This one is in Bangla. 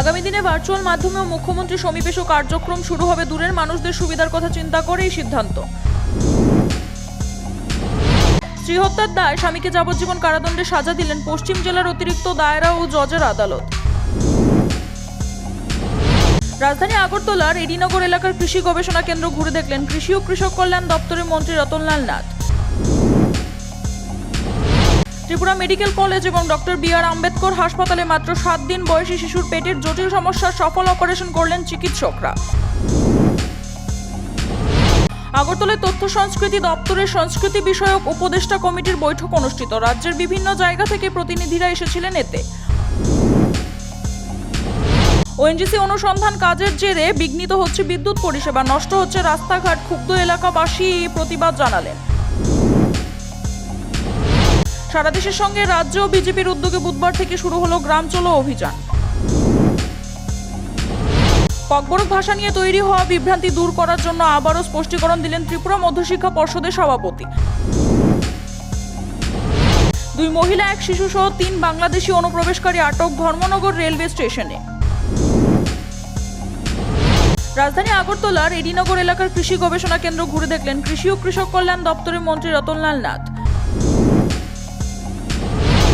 আগামী দিনে ভার্চুয়াল মাধ্যমেও মুখ্যমন্ত্রী সমীপেশ কার্যক্রম শুরু হবে। দূরের মানুষদের সুবিধার কথা চিন্তা করে এই সিদ্ধান্ত। স্ত্রী হত্যার দায়, স্বামীকে যাবজ্জীবন কারাদণ্ডে সাজা দিলেন পশ্চিম জেলার অতিরিক্ত দায়রা ও জজের আদালত। রাজধানী আগরতলার এডিনগর এলাকার কৃষি গবেষণা কেন্দ্র ঘুরে দেখলেন কৃষি ও কৃষক কল্যাণ দপ্তরের মন্ত্রী রতনলাল নাথ। ত্রিপুরা মেডিকেল কলেজ এবং ডক্টর বি আর আম্বেদকর হাসপাতালে মাত্র সাত দিন বয়সী শিশুর পেটের জটিল সমস্যার সফল অপারেশন করলেন চিকিৎসকরা। আগরতলায় তথ্য সংস্কৃতি দপ্তরের সংস্কৃতি বিষয়ক উপদেষ্টা কমিটির বৈঠক অনুষ্ঠিত। রাজ্যের বিভিন্ন জায়গা থেকে প্রতিনিধিরা এসেছিলেন এতে। ওএনজিসি অনুসন্ধান কাজের জেরে বিঘ্নিত হচ্ছে বিদ্যুৎ পরিষেবা, নষ্ট হচ্ছে রাস্তাঘাট, ক্ষুব্ধ এলাকাবাসী প্রতিবাদ জানালেন। সারা দেশের সঙ্গে রাজ্য বিজেপির উদ্যোগে বুধবার থেকে শুরু হলো গ্রাম চলো অভিযান। ককবরক ভাষা নিয়ে তৈরি হওয়া বিভ্রান্তি দূর করার জন্য আবারও স্পষ্টীকরণ দিলেন ত্রিপুরা মধ্যশিক্ষা পর্ষদের সভাপতি। দুই মহিলা, এক শিশু সহ তিন বাংলাদেশি অনুপ্রবেশকারী আটক ধর্মনগর রেলওয়ে স্টেশনে। রাজধানী আগরতলার এডিনগর এলাকার কৃষি গবেষণা কেন্দ্র ঘুরে দেখলেন কৃষি ও কৃষক কল্যাণ দপ্তরের মন্ত্রী রতনলাল নাথ।